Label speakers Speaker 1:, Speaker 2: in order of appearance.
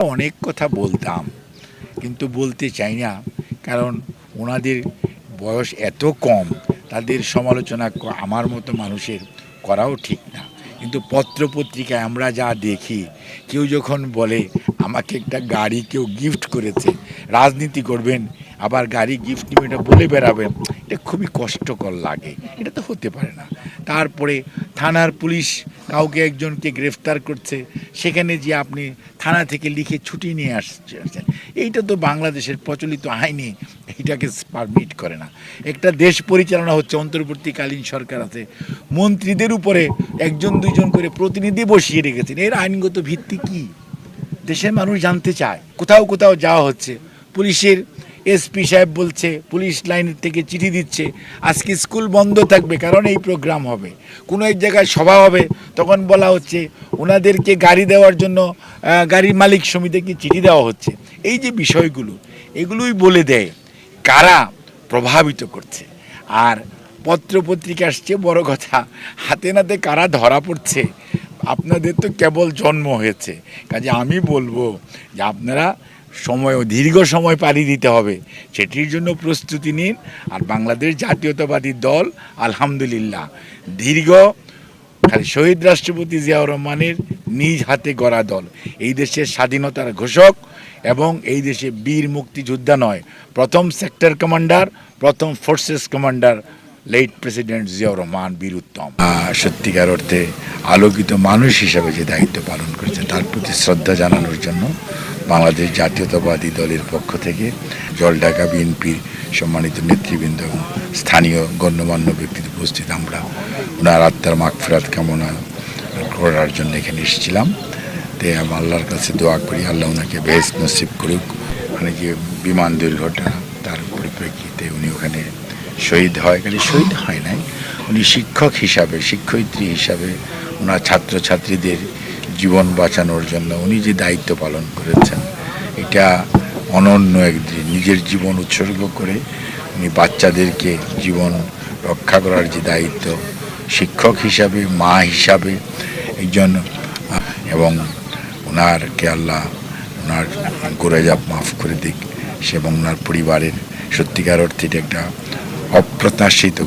Speaker 1: অনেক কথা বলতাম, কিন্তু বলতে চাই না, কারণ ওনাদের বয়স এত কম, তাদের সমালোচনা আমার মতো মানুষের করাও ঠিক না। কিন্তু পত্রপত্রিকায় আমরা যা দেখি, কেউ যখন বলে, আমাকে একটা গাড়ি কেউ গিফট করেছে, রাজনীতি করবেন, আবার গাড়ি গিফট নিয়ে এটা বলে বেড়াবেন, এটা খুবই কষ্টকর লাগে, এটা তো হতে পারে না। তারপরে থানার পুলিশ কাউকে একজনকে গ্রেফতার করছে, সেখানে যে আপনি থানা থেকে লিখে ছুটি নিয়ে আসছেন, এইটা তো বাংলাদেশের প্রচলিত আইনে এটাকে পারমিট করে না। একটা দেশ পরিচালনা হচ্ছে, অন্তর্বর্তীকালীন সরকার আছে, মন্ত্রীদের উপরে একজন দুইজন করে প্রতিনিধি বসিয়ে রেখেছেন, এর আইনগত ভিত্তি কি? দেশের মানুষ জানতে চায়, কোথাও কোথাও যাওয়া হচ্ছে, পুলিশের এসপি সাহেব বলছে, পুলিশ লাইনের থেকে চিঠি দিচ্ছে, আজকে স্কুল বন্ধ থাকবে, কারণ এই প্রোগ্রাম হবে। কোনো এক জায়গায় সভা হবে, তখন বলা হচ্ছে ওনাদেরকে গাড়ি দেওয়ার জন্য গাড়ির মালিক সমিতিকে চিঠি দেওয়া হচ্ছে? এই যে বিষয়গুলো, এগুলোই বলে দেয় কারা প্রভাবিত করছে। আর পত্রপত্রিকার চেয়ে বড় কথা, হাতে নাতে কারা ধরা পড়ছে, আপনাদের তো কেবল জন্ম হয়েছে। কাজে আমি বলব যে আপনারা সময় দীর্ঘ সময় পাড়ি দিতে হবে। সেটির জন্য প্রস্তুতি নিন। আর বাংলাদেশ জাতীয়তাবাদী দল, আলহামদুলিল্লাহ। দীর্ঘ খালি শহীদ রাষ্ট্রপতি জিয়াউর রহমানের নিজ হাতে গড়া দল। এই দেশের স্বাধীনতার ঘোষক এবং এই দেশে বীর মুক্তিযোদ্ধা নয়। প্রথম সেক্টর কমান্ডার, প্রথম forces commander, late president Ziaur Rahman বীর উত্তম। সত্যিকার অর্থে আলোকিত মানুষ হিসাবে যে দায়িত্ব পালন করেছেন, তার প্রতি শ্রদ্ধা জানানোর জন্য বাংলাদেশ জাতীয়তাবাদী দলের পক্ষ থেকে জলঢাকা বিএনপির সম্মানিত নেতৃবৃন্দ এবং স্থানীয় গণ্যমান্য ব্যক্তির উপস্থিত আমরা ওনার আত্মার মাগফিরাত কামনা করার জন্য এখানে এসেছিলাম। তে আমি আল্লাহর কাছে দোয়া করি, আল্লাহ ওনাকে বেশ নসিব করুক মানে যে বিমান দুর্ঘটনা তার পরিপ্রেক্ষিতে উনি ওখানে শহীদ হয়। খালি শহীদ হয় নাই, উনি শিক্ষক হিসাবে, শিক্ষয়িত্রী হিসাবে ওনার ছাত্রছাত্রীদের জীবন বাঁচানোর জন্য উনি যে দায়িত্ব পালন করেছেন, এটা অনন্য একদিন নিজের জীবন উৎসর্গ করে উনি বাচ্চাদেরকে জীবন রক্ষা করার যে দায়িত্ব, শিক্ষক হিসাবে, মা হিসাবে একজন, এবং ওনারকে আল্লাহ ওনার গোরেজাপ মাফ করে দিক সে এবং ওনার পরিবারের সত্যিকার অর্থে একটা অপ্রত্যাশিত